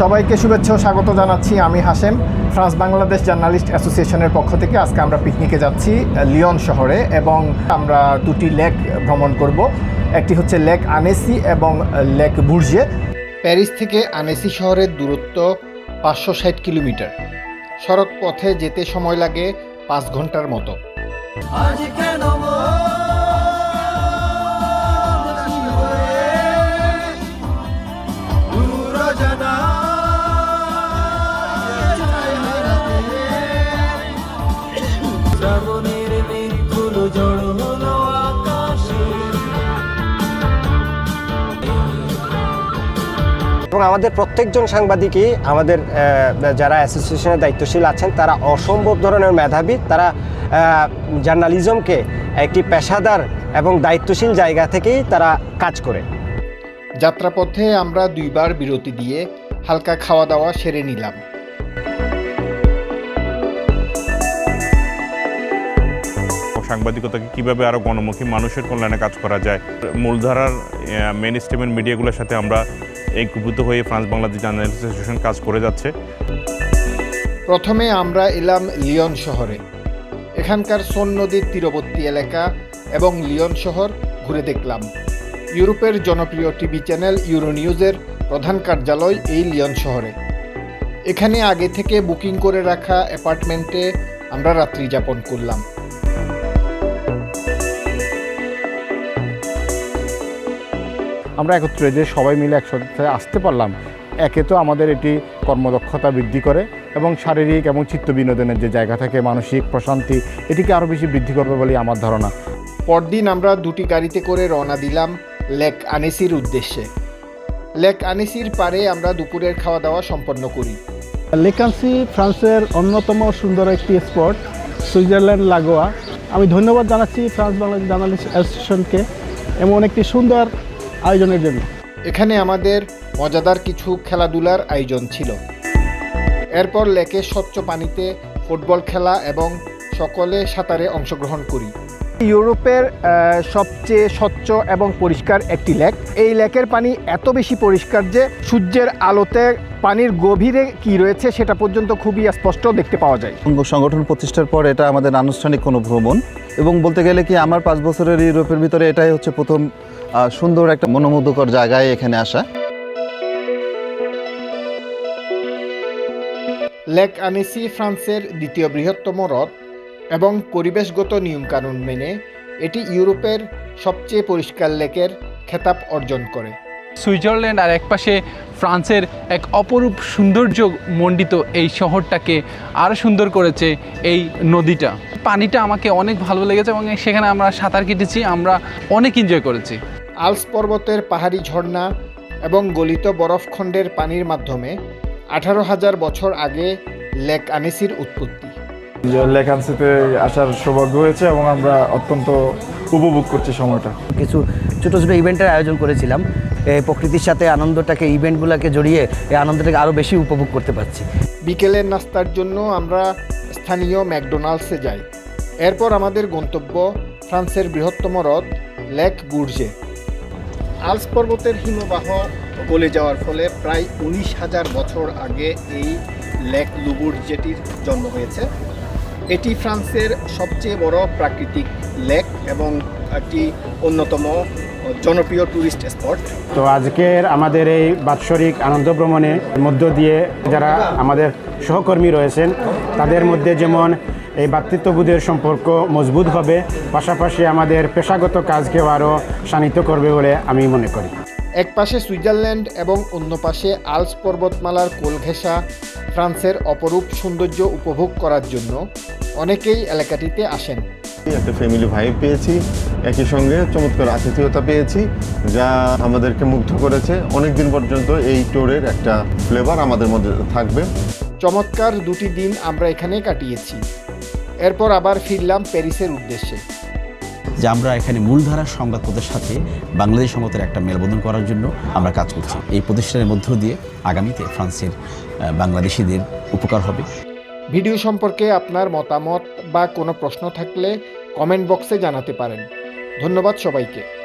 সবাইকে শুভেচ্ছা স্বাগত জানাচ্ছি আমি হাসেম ফ্রান্স বাংলাদেশ জার্নালিস্ট অ্যাসোসিয়েশনের পক্ষ থেকে। আজকে আমরা পিকনিকে যাচ্ছি লিওন শহরে এবং আমরা দুটি লেক ভ্রমণ করব। একটি হচ্ছে লেক আনেসি এবং লেক বুর্জে প্যারিস থেকে আনেসি শহরের দূরত্ব পাঁচশো ষাট কিলোমিটার। সড়ক পথে যেতে সময় লাগে পাঁচ ঘণ্টার মতো। আজ কেন এবং আমাদের প্রত্যেকজন সাংবাদিকই আমাদের যারা অ্যাসোসিয়েশনের দায়িত্বশীল আছেন তারা অসম্ভব ধরনের মেধাবী তারা জার্নালিজমকে একটি পেশাদার এবং দায়িত্বশীল জায়গা থেকেই তারা কাজ করে। যাত্রাপথে আমরা দুইবার বিরতি দিয়ে হালকা খাওয়া দাওয়া সেরে নিলাম। সাংবাদিকতাকে কীভাবে আরও গণমুখী মানুষের কল্যাণে কাজ করা যায়? মূলধারার মেন স্ট্রিমের মিডিয়াগুলোর সাথে আমরা একীভূত হয়ে ফ্রান্স বাংলাদেশ জার্নালিস্ট অ্যাসোসিয়েশন কাজ করে যাচ্ছে। প্রথমে আমরা এলাম লিয়ন শহরে। এখানকার সোন নদীর তীরবর্তী এলাকা এবং লিয়ন শহর ঘুরে দেখলাম। ইউরোপের জনপ্রিয় টিভি চ্যানেল ইউরো নিউজের প্রধান কার্যালয় এই লিয়ন শহরে। এখানে আগে থেকে বুকিং করে রাখা অ্যাপার্টমেন্টে আমরা রাত্রি যাপন করলাম। আমরা একত্রে যে সবাই মিলে একসাথে আসতে পারলাম একে তো আমাদের এটি কর্মদক্ষতা বৃদ্ধি করে এবং শারীরিক এবং চিত্ত বিনোদনের যে জায়গা থাকে মানসিক প্রশান্তি এটিকে আরও বেশি বৃদ্ধি করবে বলেই আমার ধারণা। পরদিন আমরা দুটি গাড়িতে করে রওনা দিলাম লেক আনেসির উদ্দেশ্যে। লেক আনেসির পারে আমরা দুপুরের খাওয়া দাওয়া সম্পন্ন করি। লেকান্সি ফ্রান্সের অন্যতম সুন্দর একটি স্পট সুইজারল্যান্ড লাগোয়া। আমি ধন্যবাদ জানাচ্ছি ফ্রান্স বাংলাদেশ জার্নালিস্ট অ্যাসোসিয়েশনকে। এমন একটি সুন্দর আয়োজনের জন্য। এখানে আমাদের মজাদার কিছু খেলাধুলার আয়োজন ছিল। এরপর লেকের স্বচ্ছ পানিতে ফুটবল খেলা এবং সকলে সাঁতারে অংশগ্রহণ করি। ইউরোপের সবচেয়ে স্বচ্ছ এবং পরিষ্কার একটি লেক। এই লেকের পানি এত বেশি পরিষ্কার যে সূর্যের আলোতে পানির গভীরে কি রয়েছে সেটা পর্যন্ত খুবই স্পষ্ট দেখতে পাওয়া যায়। সংঘ সংগঠন প্রতিষ্ঠার পর এটা আমাদের আনুষ্ঠানিক কোনো ভ্রমণ। এবং বলতে গেলে কি আমার পাঁচ বছরের ইউরোপের ভিতরে এটাই হচ্ছে প্রথম সুন্দর একটা মনোমুগ্ধকর জায়গায় এখানে আসা। লেক আনেসি ফ্রান্সের দ্বিতীয় বৃহত্তম হ্রদ এবং পরিবেশগত নিয়মকানুন মেনে এটি ইউরোপের সবচেয়ে পরিষ্কার লেকের খেতাব অর্জন করে। সুইজারল্যান্ড আর একপাশে ফ্রান্সের এক অপরূপ সৌন্দর্য মণ্ডিত এই শহরটাকে আরও সুন্দর করেছে এই নদীটা। পানিটা আমাকে অনেক ভালো লেগেছে এবং সেখানে আমরা সাঁতার কেটেছি আমরা অনেক এনজয় করেছি। আলস পর্বতের পাহাড়ি ঝর্ণা এবং গলিত বরফখণ্ডের পানির মাধ্যমে আঠারো হাজার বছর আগে লেক আনেসির উৎপত্তি। লেখান্সিতে আসার সৌভাগ্য হয়েছে এবং আমরা অত্যন্ত উপভোগ করছি সময়টা। কিছু ছোট ছোট ইভেন্টের আয়োজন করেছিলাম। এই প্রকৃতির সাথে আনন্দটাকে ইভেন্টগুলোকে জড়িয়ে এই আনন্দটাকে আরও বেশি উপভোগ করতে পারছি। বিকেলের নাস্তার জন্য আমরা স্থানীয় ম্যাকডোনাল্ডসে যাই। এরপর আমাদের গন্তব্য ফ্রান্সের বৃহত্তম হ্রদ লেক বুর্জে। আলস পর্বতের হিমবাহ গলে যাওয়ার ফলে প্রায় উনিশ হাজার বছর আগে এই লেক লুবুর যেটির জন্ম হয়েছে। এটি ফ্রান্সের সবচেয়ে বড় প্রাকৃতিক লেক এবং একটি অন্যতম জনপ্রিয় ট্যুরিস্ট স্পট তো আজকের আমাদের এই বাৎসরিক আনন্দ ভ্রমণের মধ্য দিয়ে যারা আমাদের সহকর্মী রয়েছেন তাদের মধ্যে যেমন এই ভ্রাতৃত্ববোধের সম্পর্ক মজবুত হবে পাশাপাশি আমাদের পেশাগত কাজকেও আরও শানিত করবে বলে আমি মনে করি। এক পাশে সুইজারল্যান্ড এবং অন্য পাশে আলস পর্বতমালার কোল ঘেঁষা ফ্রান্সের অপরূপ সৌন্দর্য উপভোগ করার জন্য অনেকেই এলাকাটিতে আসেন। একটা ফ্যামিলি ভাইব পেয়েছি একই সঙ্গে চমৎকার আতিথেয়তা পেয়েছি যা আমাদেরকে মুগ্ধ করেছে। অনেক দিন পর্যন্ত এই টোরের একটা ফ্লেভার আমাদের মধ্যে থাকবে। চমৎকার দুটি দিন আমরা এখানে কাটিয়েছি। এরপর আবার ফিরলাম প্যারিসের উদ্দেশ্যে। যে আমরা এখানে মূলধারার সংবাদপত্রের সাথে বাংলাদেশ সংবাদের একটা মেলবন্ধন করার জন্য আমরা কাজ করছি। এই প্রতিষ্ঠানের মধ্য দিয়ে আগামীতে ফ্রান্সের আহ, বাংলাদেশিদের উপকার হবে। ভিডিও সম্পর্কে আপনার মতামত বা কোনো প্রশ্ন থাকলে কমেন্ট বক্সে জানাতে পারেন। ধন্যবাদ সবাইকে।